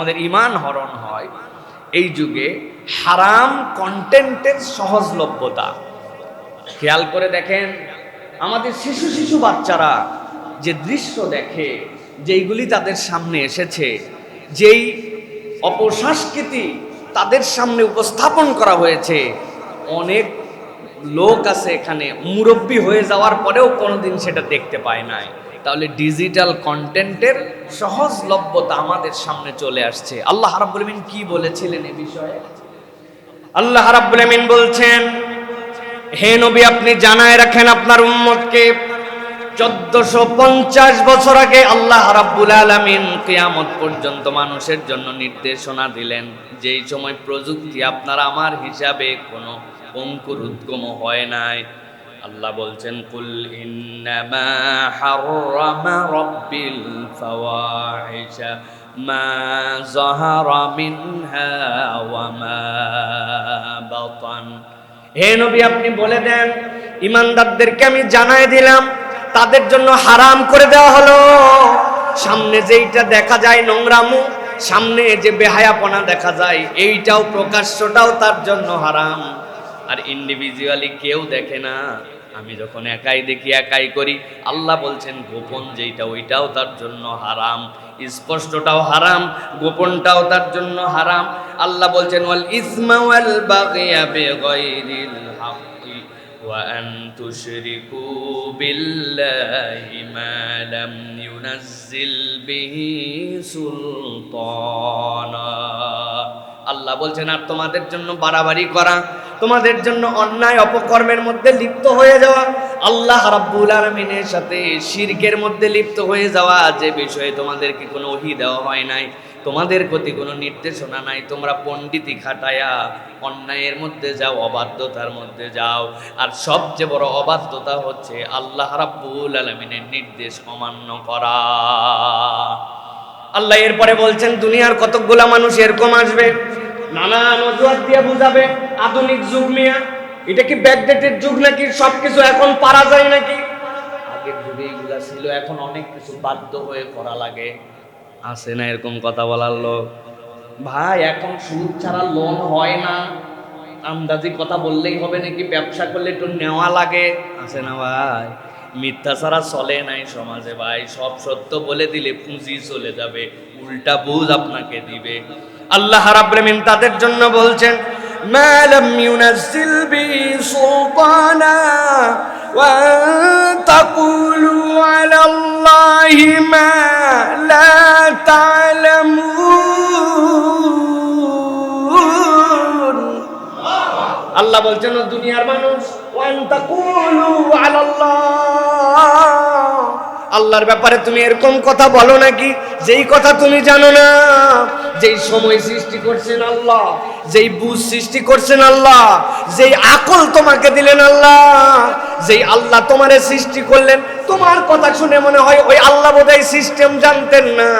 আমাদের ইমান হরণ হয়। এই যুগে হারাম কন্টেন্টের সহজলভ্যতা। খেয়াল করে দেখেন, আমাদের শিশু শিশু বাচ্চারা যে দৃশ্য দেখে, যেইগুলি তাদের সামনে এসেছে, যেই অপসংস্কৃতি তাদের সামনে উপস্থাপন করা হয়েছে, অনেক লোক আছে এখানে, মুরব্বী হয়ে যাওয়ার পরেও কোনোদিন সেটা দেখতে পায় নাই। তাহলে ডিজিটাল কন্টেন্টের সহজলভ্যতা আমাদের সামনে চলে আসছে। আল্লাহ রাব্বুল কি বলেছিলেন এ বিষয়ে? আল্লাহ রাব্বুল বলছেন, হে নবী, আপনি জানায় রাখেন আপনার উম্মতকে, চোদ্দশো পঞ্চাশ বছর আগে আল্লাহ রাব্বুল আলামিন কেয়ামত পর্যন্ত মানুষের জন্য নির্দেশনা দিলেন যেই সময় প্রযুক্তি আপনার আমার হিসাবে কোনো অঙ্কুর উদ্গম হয় নাই। আল্লাহ বলছেন, কুল ইন্নামা হাররামা রাব্বিল ফাওয়াহিশা, মা যাহারা মিনহা ওয়া মা বাতান। হে নবী, আপনি বলে দেন, ইমানদারদেরকে আমি জানাই দিলাম, তাদের জন্য হারাম করে দেওয়া হলো। সামনে যেইটা দেখা যায় নোংরামু, সামনে যে বেহায়াপনা দেখা যায়, এইটাও প্রকাশ্যটাও তার জন্য হারাম। আর ইন্ডিভিজুয়ালি কেউ দেখে না। আমি যখন একাই দেখি, একাই করি, আল্লাহ বলছেন, গোপন যেইটা ওইটাও তার জন্য হারাম। স্পষ্টটাও হারাম, গোপনটাও তার জন্য হারাম। আল্লাহ বলছেন, ওয়াল ইসমা ওয়াল বাগিয়া বিগাইরিল হাক্কি ওয়া আন তুশরিকু বিল্লাহি মা লাম ইউনাজ্জিল বিহি সুলতানা। আল্লাহ বলছেন, আর তোমাদের জন্য বাড়াবাড়ি করা, তোমাদের জন্য অন্যায় অপকর্মের মধ্যে লিপ্ত হয়ে যাওয়া, আল্লাহ রাব্বুল আলমিনের সাথে শিরকের মধ্যে লিপ্ত হয়ে যাওয়া, যে বিষয়ে তোমাদেরকে কোনো ওহি দেওয়া হয় নাই, তোমাদের প্রতি কোনো নির্দেশনা নাই, তোমরা পণ্ডিতি খাটায়া অন্যায়ের মধ্যে যাও, অবাধ্যতার মধ্যে যাও। আর সবচেয়ে বড় অবাধ্যতা হচ্ছে আল্লাহ রাব্বুল আলমিনের নির্দেশ অমান্য করা। আল্লাহ এরপরে বলছেন, দুনিয়ার কতকগুলা মানুষ এরকম আসবে নানান অজুহাত দিয়ে বুঝাবে, আধুনিক যুগ মিয়া। এটা কি ব্যাকডেটেড যুগ নাকি? সবকিছু এখন পারা যায় নাকি? আগের যুগে এগুলা ছিল, এখন অনেক কিছু বাধ্য হয়ে করা লাগে। আছে না এরকম কথা বলার লোক? ভাই, এখন সুদ ছাড়া লোন হয় না। আন্দাজি কথা বললেই হবে নাকি? ব্যবসা করলে একটু নেওয়া লাগে। আছে না ভাই? মিথ্যা ছাড়া চলে নাই সমাজে ভাই সব সত্য বলে দিলে পুঁজি চলে যাবে উল্টা বুঝ আপনাকে দিবে আল্লাহ রাব্বুল তাদের জন্য বলছেন ما لم ينزل به سلطانا وأن تقولوا على الله ما لا تعلمون আল্লাহ বলছেন ও দুনিয়ার মানুষ ওয়ান তাকুলু আলাল্লাহ আল্লাহর ব্যাপারে তুমি এরকম কথা বলো নাকি? যেই কথা তুমি জানো না, যেই সময় সৃষ্টি করছেন আল্লাহ, যেই বুঝ সৃষ্টি করছেন আল্লাহ, যেই আকল তোমাকে দিলেন আল্লাহ, যেই আল্লাহ তোমারে সৃষ্টি করলেন, তোমার কথা শুনে মনে হয় ওই আল্লাহ বোধহয় সিস্টেম জানতেন না।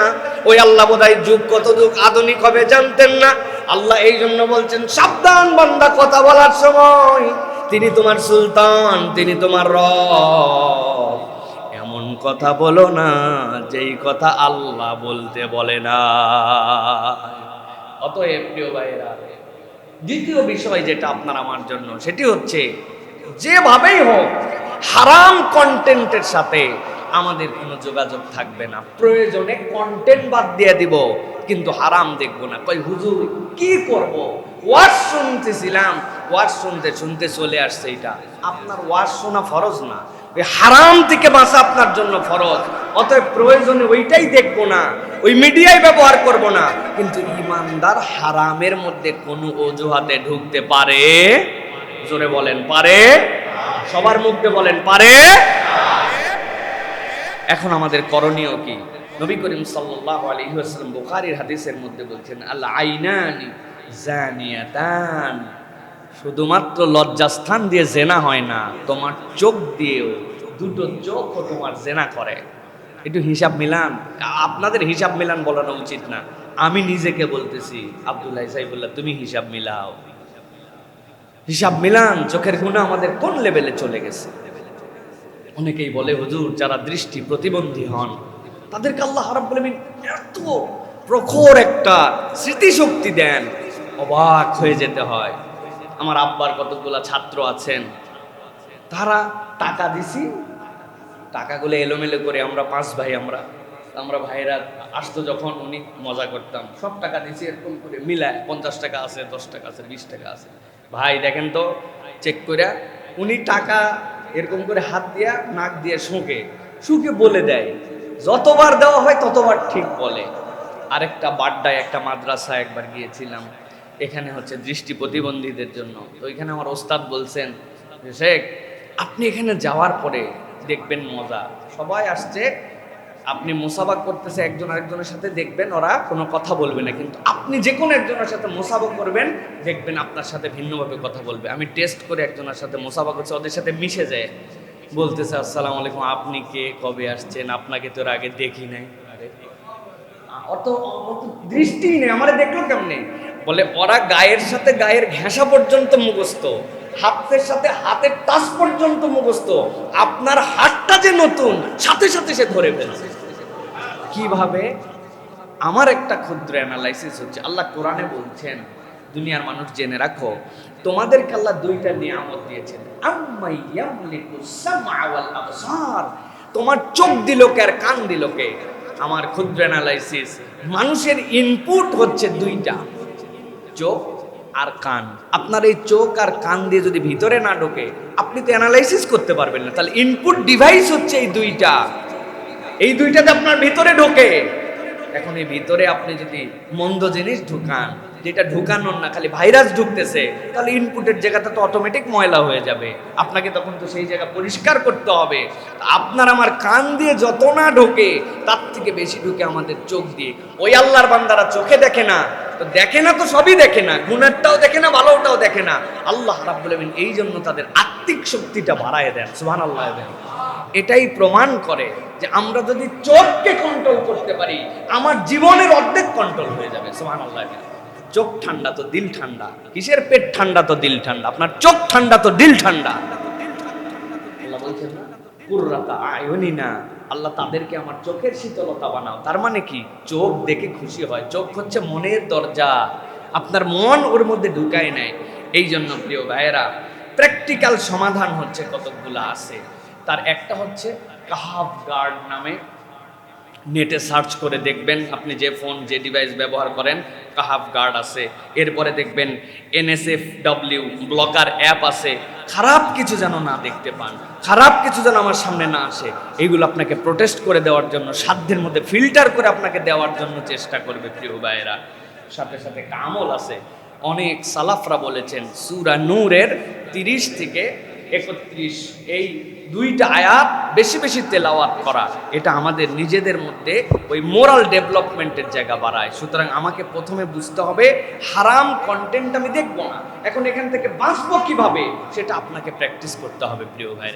ওই আল্লাহ বোধহয় যুগ কত যুগ আধুনিক হবে জানতেন না। আল্লাহ এই জন্য বলছেন, সাবধান বান্দা, কথা বলার সময়। তিনি তোমার সুলতান, তিনি তোমার রব। কথা বলো না, যেই কথা আল্লাহ বলতে বলে না। অতএব প্রিয় ভাইয়েরা, দ্বিতীয় বিষয় যেটা আপনার আমার জন্য, সেটি হচ্ছে যেভাবেই হোক, হারাম কন্টেন্টের সাথে আমাদের কোনো যোগাযোগ থাকবে না। প্রয়োজনে কন্টেন্ট বাদ দিয়ে দিব, কিন্তু হারাম দেখব না। কই, হুজুর, কি করব? ওয়াজ শুনতেছিলাম, ওয়াজ শুনতে শুনতে চলে আসছে এটা আপনার ওয়াজ শোনা ফরজ না? হারাম থেকে বাঁচা আপনার জন্য ফরজ। অতএব প্রয়োজনে ওইটাই দেখব না, ওই মিডিয়ায় ব্যবহার করব না। কিন্তু ইমানদার হারামের মধ্যে কোনো অজুহাতে ঢুকতে পারে? জোরে বলেন, পারে? সবার মুখে বলেন, পারে? এখন আমাদের করণীয় কি? নবী করিম সাল্লাল্লাহু আলাইহি ওয়াসাল্লাম বুখারীর হাদিসের মধ্যে বলছেন আল আইনানি জানিয়াতান। শুধুমাত্র লজ্জাস্থান দিয়ে জেনা হয় না, তোমার চোখ দিয়েও, দুটো চোখও তোমার জেনা করে। একটু হিসাব মিলান, আপনাদের হিসাব মিলান বলানো উচিত না। আমি নিজেকে বলতেছি, আব্দুল্লাহ সাইবুল্লাহ তুমি হিসাব মিলাও। হিসাব মিলান, চোখের গুণা আমাদের কোন লেভেলে চলে গেছে? অনেকেই বলে, হুজুর, যারা দৃষ্টি প্রতিবন্ধী হন, তাদেরকে আল্লাহ রাব্বুল আলামিন এত প্রখর একটা স্মৃতিশক্তি দেন। অবাক হয়ে যেতে হয়। আমার আব্বার কতগুলা ছাত্র আছেন? তারা টাকা দিছি। টাকাগুলো এলোমেলো করে আমরা পাঁচ ভাই, আমরা আমরা ভাইরা আসতো যখন উনি মজা করতাম। সব টাকা দিছি, এরকম করে মিলায়। পঞ্চাশ টাকা আছে, দশ টাকা আছে, বিশ টাকা আছে। ভাই, দেখেন তো চেক করে উনি টাকা এরকম করে হাত দিয়া, নাক দিয়ে শুকে শুকে বলে দেয়। যতবার দেওয়া হয় ততবার ঠিক বলে। আরেকটা বাড্ডায় একটা মাদ্রাসা একবার গিয়েছিলাম। এখানে হচ্ছে দৃষ্টি প্রতিবন্ধীদের জন্য। তো এখানে আমার ওস্তাদ বলছেন শেখ, আপনি এখানে যাওয়ার পরে দেখবেন মজা। সবাই আসছে, আপনি মোসাবাক করতেছে, একজন আরেকজনের সাথে দেখবেন, ওরা কোনো কথা বলবে না। কিন্তু আপনি যে কোনো একজনের সাথে মোসাবাক করবেন, দেখবেন আপনার সাথে ভিন্নভাবে কথা বলবে। আমি টেস্ট করে একজনের সাথে মোসাবাক করছি ওদের সাথে মিশে যায়। বলতেছে, আসসালামু আলাইকুম, আপনি কে? কবে আসছেন? আপনাকে তো এর আগে দেখি নাই। অত দৃষ্টি নেই। আমারে দেখল কেমনে? বলে, ওরা গায়ের সাথে গায়ের ঘেঁষা পর্যন্ত মুখস্থ, হাতের সাথে হাতের টাচ পর্যন্ত মুখস্থ। আপনার হাতটা যে নতুন, সাথে সাথে সে ধরে ফেলছে। কীভাবে? আমার একটা ক্ষুদ্র অ্যানালাইসিস হচ্ছে, আল্লাহ কোরআনে বলছেন, দুনিয়ার মানুষ জেনে রাখো, তোমাদেরকে আল্লাহ দুইটা নিয়ামত দিয়েছেন তোমার চোখ দিল কে আর কান দিল কে? আমার ক্ষুদ্র অ্যানালাইসিস মানুষের ইনপুট হচ্ছে দুইটা। চোখ আর কান। আপনার এই চোখ আর কান দিয়ে যদি ভিতরে না ঢোকে, আপনি তো অ্যানালাইসিস করতে পারবেন না। তাহলে ইনপুট ডিভাইস হচ্ছে এই দুইটা। এই দুইটাতে আপনার ভিতরে ঢোকে। এখন এই ভিতরে আপনি যদি মন্দ জিনিস ঢুকান যেটা ঢুকানোর না, খালি ভাইরাস ঢুকতেছে, তাহলে ইনপুটের জায়গাটা তো অটোমেটিক ময়লা হয়ে যাবে। আপনাকে তখন তো সেই জায়গা পরিষ্কার করতে হবে। আপনার আমার কান দিয়ে যত না ঢোকে, তার থেকে বেশি ঢুকে আমাদের চোখ দিয়ে। ওই আল্লাহর বান্দারা চোখে দেখে না, তো দেখে না তো সবই দেখে না, গুণেরটাও দেখে না, ভালোটাও দেখে না। আল্লাহ আলামিন এই জন্য তাদের আত্মিক শক্তিটা বাড়ায় দেন, সুবহানাল্লাহ দেন এটাই প্রমাণ করে যে আমরা যদি চোখকে কন্ট্রোল করতে পারি, আমার জীবনের অর্ধেক কন্ট্রোল হয়ে যাবে, সুবহানাল্লাহ দেন চোখ ঠান্ডা তো দিল ঠান্ডা। কিসের পেট ঠান্ডা তো দিল ঠান্ডা? আপনার চোখ ঠান্ডা তো দিল ঠান্ডা। আল্লাহ না আল্লাহ তাদেরকে আমার চোখের শীতলতা বানাও। তার মানে কি? চোখ দেখে খুশি হয়। চোখ হচ্ছে মনের দরজা। আপনার মন ওর মধ্যে ঢুকায় নেয়। এই জন্য প্রিয় ভাইয়েরা প্র্যাকটিক্যাল সমাধান হচ্ছে কতকগুলো আছে। তার একটা হচ্ছে কাহাব গার্ড নামে নেটে সার্চ করে দেখবেন আপনি যে ফোন, যে ডিভাইস ব্যবহার করেন, কাহাফ গার্ড আছে। এরপরে দেখবেন এনএসএফ ডাব্লিউ ব্লকার অ্যাপ আছে। খারাপ কিছু যেন না দেখতে পান, খারাপ কিছু যেন আমার সামনে না আসে, এইগুলো আপনাকে প্রোটেস্ট করে দেওয়ার জন্য, সাধ্যের মধ্যে ফিল্টার করে আপনাকে দেওয়ার জন্য চেষ্টা করবে প্রিয় ভাইয়েরা। সাথে সাথে কামল আছে। অনেক সালাফরা বলেছেন, সুরা নূরের তিরিশ থেকে একত্রিশ, এই দুইটা আয়াত বেশি বেশি তেলাওয়াত করা, এটা আমাদের নিজেদের মধ্যে ওই মোরাল ডেভেলপমেন্টের জায়গা বাড়ায়। সুতরাং আমাকে প্রথমে বুঝতে হবে, হারাম কন্টেন্ট আমি দেখব না। এখন এখান থেকে বাঁচবো কীভাবে, সেটা আপনাকে প্র্যাকটিস করতে হবে, প্রিয় ভাই